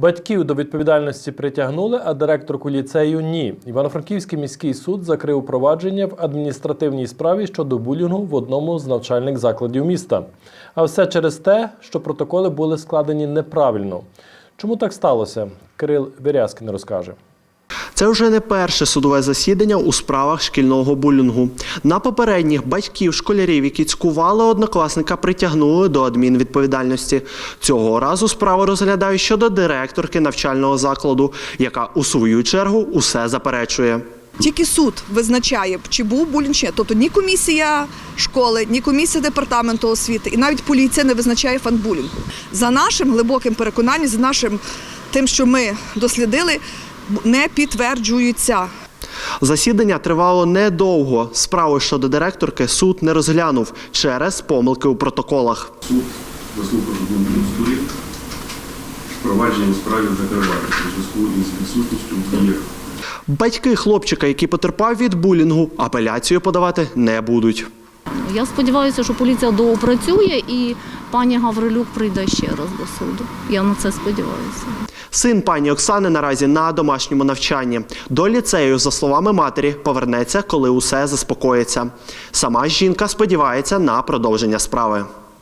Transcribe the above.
Батьків до відповідальності притягнули, а директорку ліцею ні. Івано-Франківський міський суд закрив провадження в адміністративній справі щодо булінгу в одному з навчальних закладів міста. А все через те, що протоколи були складені неправильно. Чому так сталося? Кирил Вірязкин розкаже. Це вже не перше судове засідання у справах шкільного булінгу. На попередніх батьків школярів, які цькували однокласника, притягнули до адмінвідповідальності. Цього разу справу розглядають щодо директорки навчального закладу, яка у свою чергу усе заперечує. Тільки суд визначає, чи був булінг, чи ні. Тобто ні комісія школи, ні комісія департаменту освіти, і навіть поліція не визначає фанбулінгу. За нашим глибоким переконанням, за нашим тим, що ми дослідили, не підтверджуються. Засідання тривало недовго. Справу щодо директорки суд не розглянув через помилки у протоколах. Суд заслухав думку сторін. Провадження у справі закривається у зв'язку із відсутністю діях Батьки хлопчика, який потерпав від булінгу, апеляцію подавати не будуть. Я сподіваюся, що поліція доопрацює і пані Гаврилюк прийде ще раз до суду. Я на це сподіваюся. Син пані Оксани наразі на домашньому навчанні. До ліцею, за словами матері, повернеться, коли усе заспокоїться. Сама жінка сподівається на продовження справи.